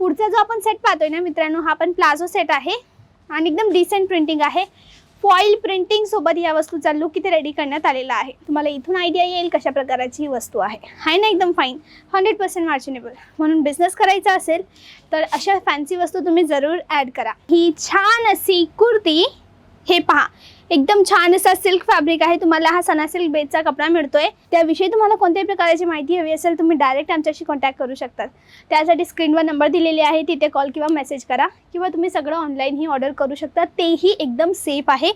पुढचा जो आपण सेट पाहतोय ना मित्रांनो हा पण प्लाझो सेट आहे आणि एकदम डिसेंट प्रिंटिंग आहे. फॉईल प्रिंटिंग सोबत या वस्तूचा लुक इथे रेडी करण्यात आलेला आहे. तुम्हाला इथून आयडिया येईल कशा प्रकारची ही वस्तू आहे. आहे ना एकदम फाईन हंड्रेड पर्सेंट मार्जिनेबल म्हणून बिझनेस करायचा असेल तर अशा फॅन्सी वस्तू तुम्ही जरूर ॲड करा. ही छान अशी कुर्ती हे पहा. एकदम छान असा सिल्क फॅब्रिक आहे. तुम्हाला हा सना सिल्क बेसचा कपडा मिळतोय. त्याविषयी तुम्हाला कोणत्याही प्रकारची माहिती हवी असेल तुम्ही डायरेक्ट आमच्याशी कॉन्टॅक्ट करू शकतात त्यासाठी स्क्रीनवर नंबर दिलेले आहे. तिथे कॉल किंवा मेसेज करा. किंवा तुम्ही सगळं ऑनलाईनही ऑर्डर करू शकता. तेही एकदम सेफ आहे.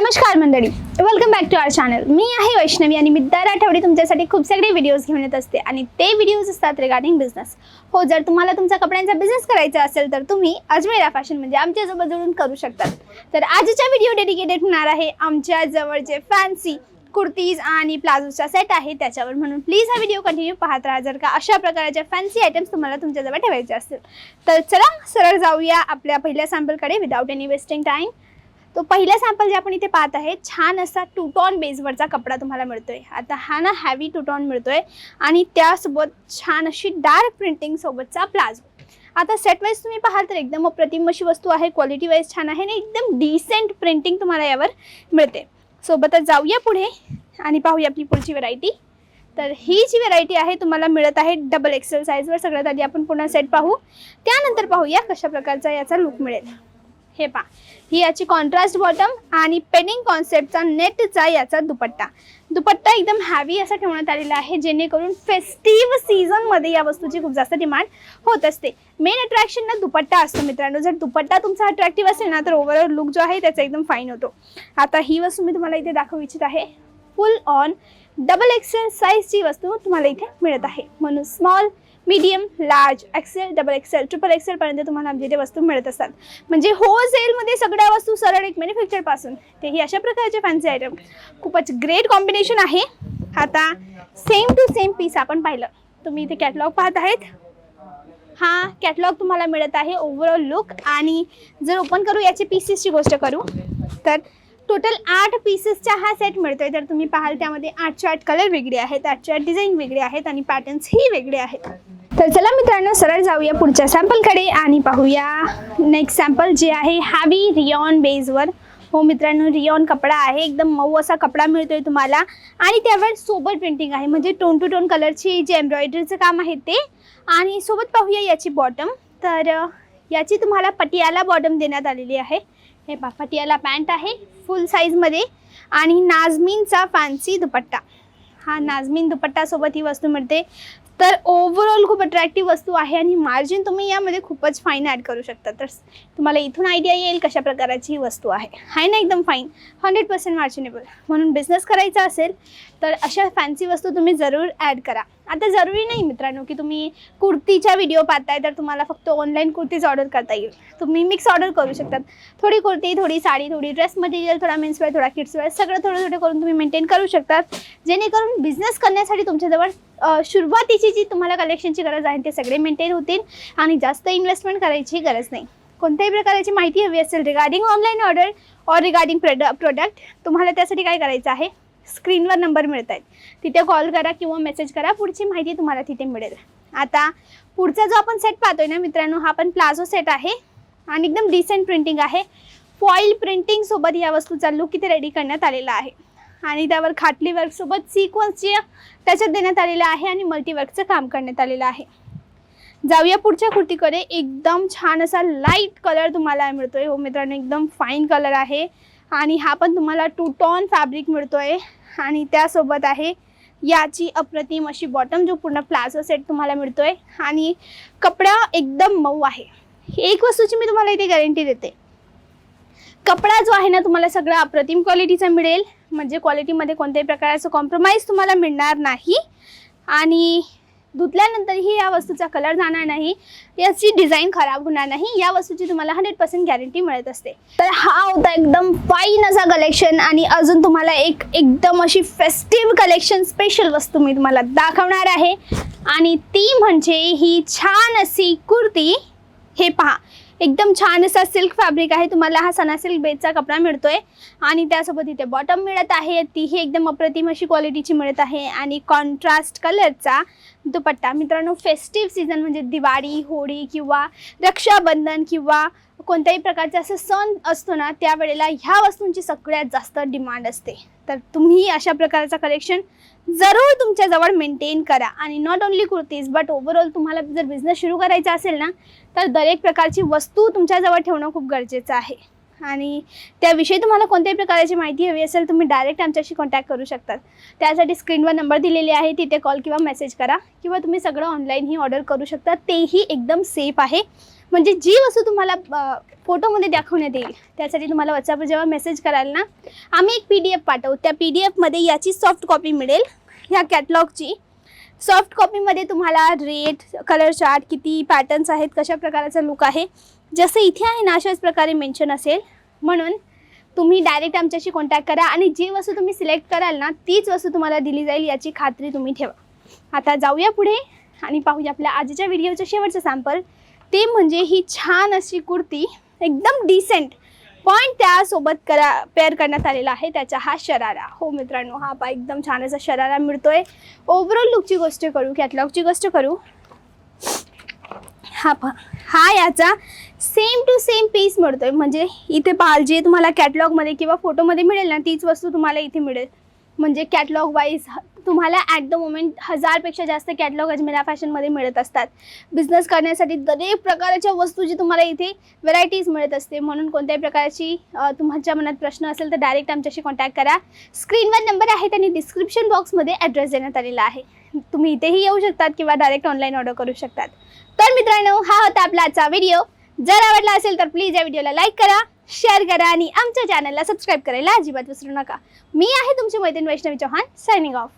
नमस्कार मंडळी. Welcome back to our channel मी आहे वैष्णवी आणि मी दर आठवडी तुमच्यासाठी खूप सगळे व्हिडिओज घेऊन येत असते. आणि ते व्हिडिओज असतात रिगार्डिंग बिझनेस हो जर तुम्हाला तुमचा कपड्यांचा बिझनेस करायचा असेल तर तुम्ही अजमेरा फॅशन म्हणजे आमच्यासोबत जोडून करू शकतात. तर आजच्या व्हिडिओ डेडिकेटेड होणार आहे आमच्या जवळचे फॅन्सी कुर्तीज आणि प्लाझोचा सेट आहे त्याच्यावर म्हणून प्लीज हा व्हिडिओ कंटिन्यू पाहत राहा. जर का अशा प्रकारच्या फॅन्सी आयटम्स तुम्हाला तुमच्याजवळ ठेवायचे असतील तर चला सरळ जाऊया आपल्या पहिल्या सॅम्पलकडे विदाऊट एनी वेस्टिंग टाईम तो पहिला सॅम्पल जे आपण इथे पाहत आहे छान असा टूटॉन बेसवरचा कपडा तुम्हाला मिळतोय. आता हा ना हॅवी टूटॉन मिळतोय आणि त्यासोबत छान अशी डार्क प्रिंटिंग सोबतचा प्लाझो आता सेट वाईज तुम्ही पाहाल तर एकदम अप्रतिम अशी वस्तू आहे. क्वालिटी वाईज छान आहे आणि एकदम डिसेंट प्रिंटिंग तुम्हाला यावर मिळते. सोबतच जाऊया पुढे आणि पाहूया आपली पुढची व्हरायटी तर ही जी व्हरायटी आहे तुम्हाला मिळत आहे डबल एक्सेल साईजवर सगळ्यात आधी आपण पुन्हा सेट पाहू. त्यानंतर पाहूया कशा प्रकारचा याचा लुक मिळेल. हे पहा. ही याची कॉन्ट्रास्ट बॉटम आणि पेनिंग कॉन्सेप्टचा नेटचा याचा दुपट्टा. दुपट्टा एकदम हॅवी असा ठेवण्यात आलेला आहे जेणेकरून फेस्टिव्ह सीझनमध्ये या वस्तूची खूप जास्त डिमांड होत असते. मेन अट्रॅक्शन ना दुपट्टा असतो मित्रांनो. जर दुपट्टा तुमचा अट्रॅक्टिव्ह असेल ना तर ओव्हरऑल लुक जो आहे त्याचा एकदम फाईन होतो. आता ही वस्तू मी तुम्हाला इथे दाखवू इच्छित आहे. फुल ऑन डबल एक्सेल साईजची वस्तू तुम्हाला इथे मिळत आहे. म्हणून small medium large XL double XL triple एक्सेलपर्यंत तुम्हाला आमच्या इथे वस्तू मिळत असतात. म्हणजे होलसेलमध्ये सगळ्या वस्तू सरळ एक मॅन्युफॅक्चरपासून तेही अशा प्रकारचे फॅन्सी आयटम खूपच ग्रेट कॉम्बिनेशन आहे. आता सेम टू सेम पीस आपण पाहिलं. तुम्ही इथे कॅटलॉग पाहत आहेत. हा कॅटलॉग तुम्हाला मिळत आहे ओव्हरऑल लुक आणि जर ओपन करू याची पीसेसची गोष्ट करू तर टोटल आठ पीसेसचा हा सेट मिळतो आहे तर तुम्ही पाहाल त्यामध्ये आठच्या आठ कलर वेगळे आहेत आठचे आठ डिझाईन वेगळे आहेत आणि पॅटर्न्सही वेगळे आहेत. तर चला मित्रांनो सरळ जाऊया पुढच्या सॅम्पलकडे आणि पाहूया. नेक्स्ट सॅम्पल जे आहे हॅवी रिऑन बेजवर हो मित्रांनो रिऑन कपडा आहे. एकदम मऊ असा कपडा मिळतोय तुम्हाला. आणि त्यावर सोबत प्रिंटिंग आहे. म्हणजे टोन टू टोन कलरची जे एम्ब्रॉयडरीचं काम आहे ते. आणि सोबत पाहूया याची बॉटम तर याची तुम्हाला पटियाला बॉटम देण्यात आलेली आहे. हे पा पटियाला पॅन्ट आहे फुल साईजमध्ये आणि नाजमीनचा फॅन्सी दुपट्टा. हा नाजमीन दुपट्टासोबत ही वस्तू मिळते. तर ओव्हरऑल खूप अट्रॅक्टिव्ह वस्तू आहे आणि मार्जिन तुम्ही यामध्ये खूपच फाईन ॲड करू शकता. तर तुम्हाला इथून आयडिया येईल कशा प्रकाराची ही वस्तू आहे. आहे ना एकदम फाईन हंड्रेड पर्सेंट मार्जिनेबल म्हणून बिझनेस करायचा असेल तर अशा फॅन्सी वस्तू तुम्ही जरूर ॲड करा. आता जरुरी नाही मित्रांनो की तुम्ही कुर्तीच्या व्हिडिओ पाहताय तर तुम्हाला फक्त ऑनलाईन कुर्तीज ऑर्डर करता येईल. तुम्ही मिक्स ऑर्डर करू शकतात. थोडी कुर्ती थोडी साडी थोडी ड्रेस मटेरियल थोडा मेन्सवेअर थोडा किड्सवेअर सगळं थोडं थोडं करून तुम्ही मेंटेन करू शकतात. जेणेकरून बिझनेस करण्यासाठी तुमच्याजवळ सुरुवातीची जी तुम्हाला कलेक्शनची गरज आहे ते सगळे मेंटेन होतील आणि जास्त इन्व्हेस्टमेंट करायची गरज नाही. कोणत्याही प्रकारची माहिती हवी असेल regarding online order or regarding prod product तुम्हाला त्यासाठी काय करायचं आहे? स्क्रीनवर नंबर मिळत आहेत तिथे कॉल करा किंवा मेसेज करा. पुढची माहिती तुम्हाला तिथे मिळेल. आता पुढचा जो आपण सेट पाहतोय ना मित्रांनो हा पण प्लाझो सेट आहे आणि एकदम डिसेंट प्रिंटिंग आहे. फॉईल प्रिंटिंग सोबत या वस्तूचा लुक इथे रेडी करण्यात आलेला आहे. आणि त्यावर खाटली वर्कसोबत सिक्वन्सची त्याच्यात देण्यात आलेलं आहे आणि मल्टीवर्कचं काम करण्यात आलेलं आहे. जाऊया पुढच्या कुर्तीकडे. एकदम छान असा लाइट कलर तुम्हाला मिळतोय. हो मित्रांनो एकदम फाईन कलर आहे. आणि हा पण तुम्हाला टू टॉन फॅब्रिक मिळतोय. आणि त्यासोबत आहे याची अप्रतिम अशी बॉटम जो पूर्ण प्लाझो सेट तुम्हाला मिळतोय. आणि कपडा एकदम मऊ आहे. एक वस्तूची मी तुम्हाला इथे गॅरंटी देते. कपडा जो आहे ना तुम्हाला सगळा अप्रतिम क्वालिटीचा मिळेल. म्हणजे क्वालिटीमध्ये कोणत्याही प्रकारचं कॉम्प्रोमाइज तुम्हाला मिळणार नाही. आणि धुतल्यानंतरही या वस्तूचा कलर जाणार नाही. याची डिझाईन खराब होणार नाही. या वस्तूची तुम्हाला हंड्रेड पर्सेंट गॅरंटी मिळत असते. तर हा होता एकदम फाईन असा कलेक्शन आणि अजून तुम्हाला एक एकदम अशी फेस्टिव्ह कलेक्शन स्पेशल वस्तू मी तुम्हाला दाखवणार आहे. आणि ती म्हणजे ही छान अशी कुर्ती. हे पहा. एकदम छान असा सिल्क फॅब्रिक आहे. तुम्हाला हा सना सिल्क बेसचा कपडा मिळतोय. आणि त्यासोबत इथे बॉटम मिळत आहे. तीही एकदम अप्रतिम अशी क्वालिटीची मिळत आहे. आणि कॉन्ट्रास्ट कलरचा दुपट्टा. मित्रांनो फेस्टिव्ह सीझन म्हणजे दिवाळी होळी किंवा रक्षाबंधन किंवा कोणत्याही प्रकारचा असं सण असतो ना त्यावेळेला ह्या वस्तूंची सगळ्यात जास्त डिमांड असते. तर तुम्ही अशा प्रकारचं कलेक्शन जरूर तुमच्याजवळ मेंटेन करा. आणि not only kurtis but overall तुम्हाला जर बिझनेस सुरू करायचा असेल ना तर दरेक प्रकारची वस्तू तुमच्याजवळ ठेवणं खूप गरजेचं आहे. आणि त्याविषयी तुम्हाला कोणत्याही प्रकारची माहिती हवी असेल तुम्ही डायरेक्ट आमच्याशी कॉन्टॅक्ट करू शकतात त्यासाठी स्क्रीनवर नंबर दिलेले आहे तिथे कॉल किंवा मेसेज करा किंवा तुम्ही सगळं ऑनलाईनही ऑर्डर करू शकता. तेही एकदम सेफ आहे. म्हणजे जी वस्तू तुम्हाला फोटोमध्ये दाखवण्यात येईल त्यासाठी तुम्हाला व्हॉट्सअपवर जेव्हा मेसेज कराल ना आम्ही एक पी डी एफ पाठवू. त्या पी डी एफमध्ये याची सॉफ्ट कॉपी मिळेल. ह्या कॅटलॉगची सॉफ्ट कॉपीमध्ये तुम्हाला रेट कलर चार्ट किती पॅटर्न्स आहेत कशा प्रकारचा लुक आहे जसं इथे आहे ना अशाच प्रकारे मेन्शन असेल. म्हणून तुम्ही डायरेक्ट आमच्याशी कॉन्टॅक्ट करा आणि जी वस्तू तुम्ही सिलेक्ट कराल ना तीच वस्तू तुम्हाला दिली जाईल याची खात्री तुम्ही ठेवा. आता जाऊया पुढे आणि पाहूया आपल्या आजच्या व्हिडिओचं शेवटचं सॅम्पल ते म्हणजे ही छान अशी कुर्ती एकदम डिसेंट पण त्यासोबत करा पेअर करण्यात आलेला आहे त्याचा हा शरारा. हो मित्रांनो हा पा एकदम छान असा शरारा मिळतोय. ओव्हरऑल लुकची गोष्ट करू कॅटलॉगची गोष्ट करू. हा पहा हा याचा सेम टू सेम पीस मिळतोय. म्हणजे इथे पाहाल जे तुम्हाला कॅटलॉगमध्ये किंवा फोटोमध्ये मिळेल ना तीच वस्तू तुम्हाला इथे मिळेल. म्हणजे कॅटलॉग वाईज तुम्हाला ॲट द मोमेंट हजारपेक्षा जास्त कॅटलॉग अजमेरा फॅशनमध्ये मिळत असतात. बिझनेस करण्यासाठी दरेक प्रकारच्या वस्तू जी तुम्हाला इथे व्हरायटीज मिळत असते. म्हणून कोणत्याही प्रकारची तुमच्या मनात प्रश्न असेल तर डायरेक्ट आमच्याशी कॉन्टॅक्ट करा. स्क्रीनवर नंबर आहे आणि डिस्क्रिप्शन बॉक्समध्ये ॲड्रेस देण्यात आलेला आहे. तुम्ही इथेही येऊ शकतात किंवा डायरेक्ट ऑनलाईन ऑर्डर करू शकतात. तर मित्रांनो हा होता आपला आजचा व्हिडिओ जर आवडला असेल तर प्लीज या व्हिडिओला लाईक करा शेअर करा आणि आमच्या चॅनलला सबस्क्राईब करायला अजिबात विसरू नका. मी आहे तुमची मैत्रीण वैष्णवी चौहान सायनिंग ऑफ